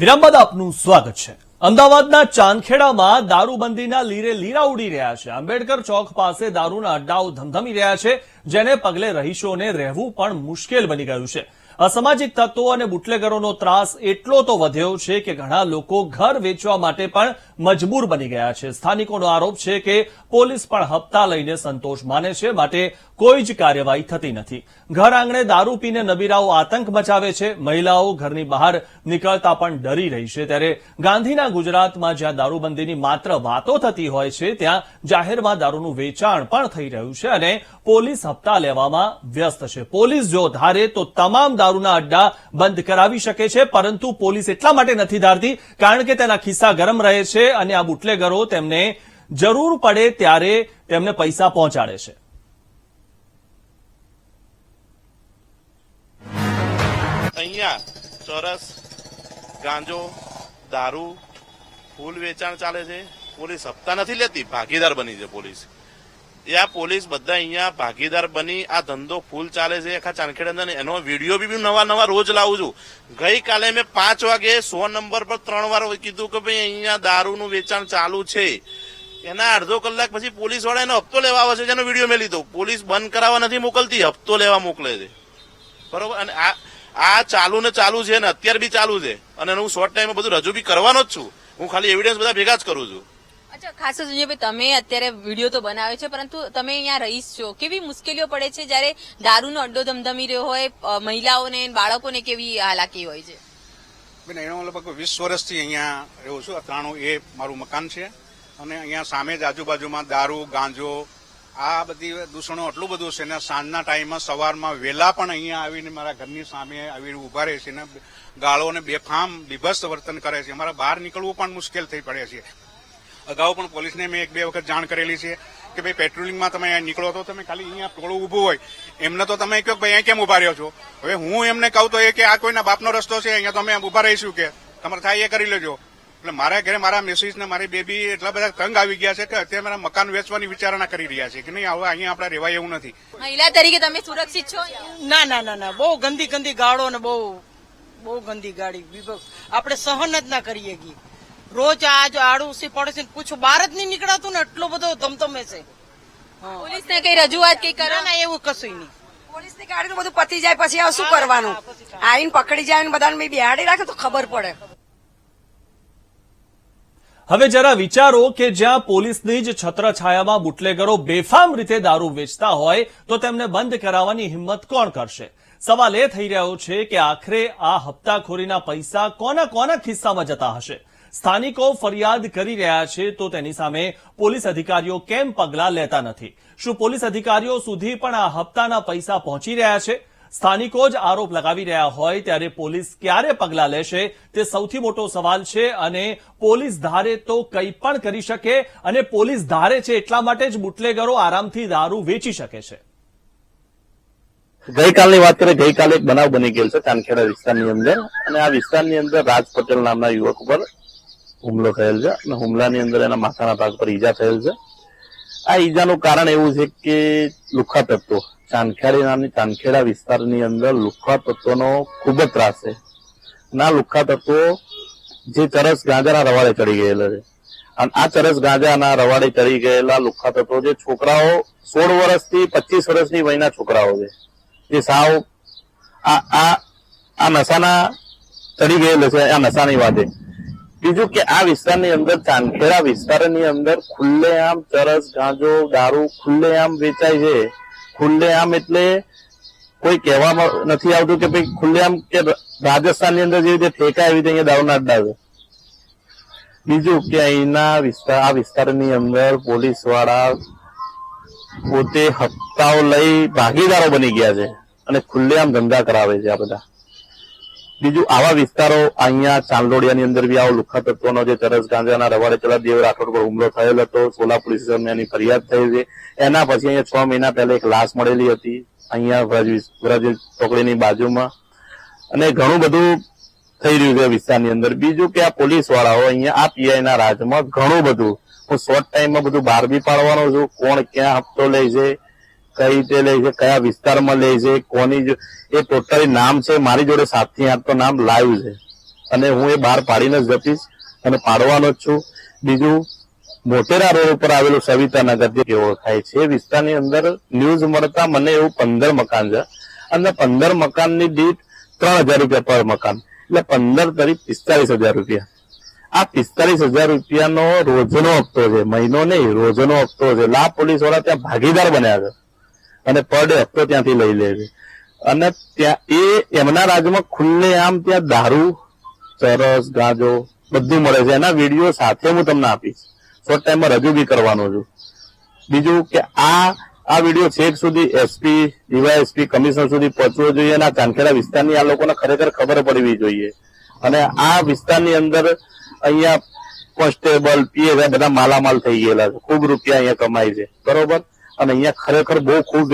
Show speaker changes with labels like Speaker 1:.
Speaker 1: વિરામ આપનું સ્વાગત છે. અમદાવાદના ચાંદખેડામાં દારૂબંધીના લીરે લીરા ઉડી રહ્યા છે. આંબેડકર ચોક પાસે દારૂના અડ્ડાઓ ધમધમી રહ્યા છે, જેને પગલે રહીશોને રહેવું પણ મુશ્કેલ બની ગયું છે. અસામાજિક તત્વો અને બુટલેગરોનો ત્રાસ એટલો તો વધ્યો છે કે ઘણા લોકો ઘર વેચવા માટે પણ મજબૂર બની ગયા છે. સ્થાનિકોનો આરોપ છે કે પોલીસ પણ હપ્તા લઈને સંતોષ માને છે, માટે કોઈ જ કાર્યવાહી થતી નથી. ઘર આંગણે દારૂ પીને નબીરાઓ આતંક મચાવે છે. મહિલાઓ ઘરની બહાર નીકળતા પણ ડરી રહી છે. ત્યારે ગાંધીના ગુજરાતમાં જ્યાં દારૂબંધીની માત્ર વાતો થતી હોય છે, ત્યાં જાહેરમાં દારૂનું વેચાણ પણ થઈ રહ્યું છે અને પોલીસ હપ્તા લેવામાં વ્યસ્ત છે. પોલીસ જો ધારે તો તમામ દારૂના અડ્ડા બંધ કરાવી શકે છે, પરંતુ પોલીસ એટલા માટે નથી ધારતી, કારણ કે તેના ખિસ્સા ગરમ રહે છે અને આ બુટલેગરો તેમને જરૂર પડે ત્યારે તેમને પૈસા પહોંચાડે છે.
Speaker 2: અહીંયા ચોરસ, ગાંજો, દારૂ, ફૂલ વેચાણ ચાલે છે. પોલીસ હપ્તા નથી લેતી, ભાગીદાર બની છે પોલીસ. એ આ પોલીસ બધા અહીંયા ભાગીદાર બની, આ ધંધો ફૂલ ચાલે છે, આખા ચાંદખેડા અંદર. એનો વીડિયો બી નવા નવા રોજ લાવું છું. ગઈકાલે મેં પાંચ વાગે સો નંબર પર ત્રણ વાર કીધું કે ભાઈ અહીંયા દારૂનું વેચાણ ચાલુ છે. એના અડધો કલાક પછી પોલીસવાળા એનો હપ્તો લેવા આવે છે, જેનો વીડિયો મેં લીધો. પોલીસ બંધ કરાવવા નથી મોકલતી, હપ્તો લેવા મોકલે છે. બરોબર? અને આ આ ચાલુ ને ચાલુ છે ને અત્યારે બી ચાલુ છે. અને હું શોર્ટ ટાઈમમાં બધું રજૂ બી કરવાનો જ છું. હું ખાલી એવિડન્સ બધા ભેગા જ કરું છું.
Speaker 3: અચ્છા, ખાસ ભાઈ, તમે અત્યારે વીડિયો તો બનાવે છે, પરંતુ તમે અહીંયા રહીશ છો. કેવી મુશ્કેલીઓ પડે છે જ્યારે દારૂનો અડ્ડો ધમધમી રહ્યો હોય મહિલાઓને, બાળકોને કેવી હાલાકી હોય છે?
Speaker 4: બેન, એનો લગભગ વીસ વર્ષથી અહીંયા રહું છું. ત્રાણું એ મારું મકાન છે. અને અહીંયા સામે જ આજુબાજુમાં દારૂ, ગાંજો, આ બધી દૂષણો આટલું બધું છે ને, સાંજના ટાઈમમાં સવારમાં વહેલા પણ અહીંયા આવીને મારા ઘરની સામે આવીને ઊભા રહે છે ને, ગાળો અને બેફામ, બીભત્સ વર્તન કરે છે. અમારા બહાર નીકળવું પણ મુશ્કેલ થઈ પડે છે. અગાઉ પણ પોલીસને મેં એક બે વખત જાણ કરેલી છે કે ભાઈ પેટ્રોલિંગમાં તમે અહીંયા નીકળો તો તમે ખાલી અહીંયા ટોળું ઊભું હોય. એમને તો તમે કહો ભાઈ અહીંયા કેમ ઊભા રહ્યો છો? હવે હું એમને કહું તો એ કે આ કોઈના બાપનો રસ્તો છે અહીંયા તો અમે ઊભા રહીશું કે તમારે થાય એ કરી લેજો. એટલે મારા ઘરે મારા મિસિસ ને મારી બેબી એટલા બધા તંગ આવી ગયા છે કે અત્યારે મારા મકાન વેચવાની વિચારણા કરી રહ્યા છે કે નહીં હવે અહીંયા આપણે રહેવાય એવું નથી.
Speaker 3: મહિલા તરીકે તમે સુરક્ષિત છો?
Speaker 5: ના ના ના ના બહુ ગંદી ગંદી ગાળો ને બહુ બહુ ગંદી ગાડી આપણે સહન જ ના કરીએ ગી રોજ આજ આડુસી પડોશી પૂછો બહાર જ નહીં નીકળાતું ને એટલો બધો ધમધમે છે.
Speaker 3: પોલીસને કઈ રજૂઆત કઈ કરો?
Speaker 5: ના એવું કશું નહીં.
Speaker 6: પોલીસની ગાડી બધું પતી જાય પછી આ શું કરવાનું? આઈને પકડી જાય ને બધાને બિહાડી રાખે તો ખબર પડે.
Speaker 1: હવે જરા વિચારો કે જ્યાં પોલીસની જ છત્રછાયામાં બુટલેગરો બેફામ રીતે દારૂ વેચતા હોય તો તેમને બંધ કરાવવાની હિંમત કોણ કરશે? સવાલ એ થઈ રહ્યો છે કે આખરે આ હપ્તાખોરીના પૈસા કોના કોના ખિસ્સામાં જતા હશે? સ્થાનિકો ફરિયાદ કરી રહ્યા છે તો તેની સામે પોલીસ અધિકારીઓ કેમ પગલાં લેતા નથી? શું પોલીસ અધિકારીઓ સુધી પણ આ હપ્તાના પૈસા પહોંચી રહ્યા છે? સ્થાનિકો જ આરોપ લગાવી રહ્યા હોય ત્યારે પોલીસ ક્યારે પગલાં લેશે? તે સૌથી મોટો સવાલ છે અને પોલીસ ધારે તો કંઈ પણ કરી શકે અને પોલીસ ધારે છે એટલા માટે જ બુટલેગરો આરામથી દારૂ વેચી શકે છે.
Speaker 7: ગઈકાલની વાત કરીએ, ગઈકાલે એક બનાવ બની ગયેલ છે કાનખેડા વિસ્તારની અંદર. અને આ વિસ્તારની અંદર રાજ પટેલ નામના યુવક ઉપર હુમલો થયેલ છે અને હુમલાની અંદર એના માથાના ભાગ પર ઈજા થયેલ છે. આ ઈજાનું કારણ એવું છે કે લુખ્ખા તત્વો, ચાંદખેડી નામની ચાંદખેડા વિસ્તારની અંદર લુખ્ખા તત્વોનો ખૂબ જ ત્રાસ છે. ના લુખ્ખા તત્વો જે ચરસ ગાંજાના રવાડે ચડી ગયેલા છે. અને આ ચરસ ગાંજાના રવાડે ચડી ગયેલા લુખ્ખા તત્વો જે છોકરાઓ સોળ વર્ષથી પચીસ વર્ષની વયના છોકરાઓ છે. જે સાવ આ આ નશાના ચડી ગયેલો છે, આ નશાની વાતે. બીજું કે આ વિસ્તારની અંદર ચાંદખેડા વિસ્તારની અંદર ખુલ્લેઆમ ચરસ, ગાંજો, દારૂ ખુલ્લેઆમ વેચાય છે. ખુલ્લેઆમ એટલે કોઈ કહેવામાં નથી આવતું કે ભાઈ ખુલ્લેઆમ કે રાજસ્થાનની અંદર જેવી રીતે ઠેકા એવી રીતે અહીંયા દારૂના અડ્ડા છે. બીજું કે અહીંના વિસ્તાર, આ વિસ્તારની અંદર પોલીસવાળા પોતે હપ્તાઓ લઈ ભાગીદારો બની ગયા છે અને ખુલ્લેઆમ ધંધા કરાવે છે આ બધા. બીજું, આવા વિસ્તારો અહીંયા ચાંદોડિયાની અંદર બી આવો લુખા તત્વોનો જે ચરસ ગાંજાના રવાડે ચલા દેવ રાઠોડ પર હુમલો થયેલો હતો, સોલા પોલીસ એની ફરિયાદ થઈ છે. એના પછી અહીંયા છ મહિના પહેલા એક લાશ મળેલી હતી, અહીંયા વ્રજ વ્રજ બાજુમાં. અને ઘણું બધું થઈ રહ્યું છે વિસ્તારની અંદર. બીજું કે આ પોલીસ વાળાઓ અહીંયા, આ પીઆઈ ના રાજમાં ઘણું બધું, હું શોર્ટ ટાઈમમાં બધું બહાર બી પાડવાનો છું, કોણ ક્યાં હપ્તો લે છે કઈ રીતે લે છે, કયા વિસ્તારમાં લે છે, કોની એ ટોટલી નામ છે, મારી જોડે સાતથી આઠ નામ લાઈવ છે. અને હું એ બહાર પાડીને જ જતીશ અને પાડવાનો જ છું. બીજું, મોટેરા રોડ ઉપર આવેલું સવિતાનગર જે ઓળખાય છે વિસ્તારની અંદર ન્યૂઝ મળતા મને એવું પંદર મકાન છે. અને પંદર મકાનની દીઠ ત્રણ હજાર રૂપિયા પર મકાન. એટલે પંદર તરી પિસ્તાલીસ હજાર રૂપિયા. આ પિસ્તાલીસ હજાર રૂપિયાનો રોજનો હપ્તો છે, મહિનો નહીં, રોજનો હપ્તો છે. લા પોલીસવાળા ત્યાં ભાગીદાર બન્યા છે. અને પર ડે હપ્તો ત્યાંથી લઈ લે છે. અને ત્યાં એ એમના રાજ્યમાં ખુલ્લે આમ ત્યાં દારૂ, ચરસ, ગાંજો બધું મળે છે. એના વીડિયો સાથે હું તમને આપીશ. શોર્ટ ટાઈમમાં રજૂ બી કરવાનો છું. બીજું કે આ આ વીડિયો છેક સુધી એસપી ડીવાયએસપી કમિશનર સુધી પહોંચવો જોઈએ અને આ ચાંખેડા વિસ્તારની આ લોકોને ખરેખર ખબર પડવી જોઈએ. અને આ વિસ્તારની અંદર અહીંયા કોન્સ્ટેબલ પીએસ બધા માલામાલ થઈ ગયેલા છે. ખૂબ રૂપિયા અહીંયા કમાય છે. બરોબર? અને અહીંયા ખરેખર બહુ ખૂબ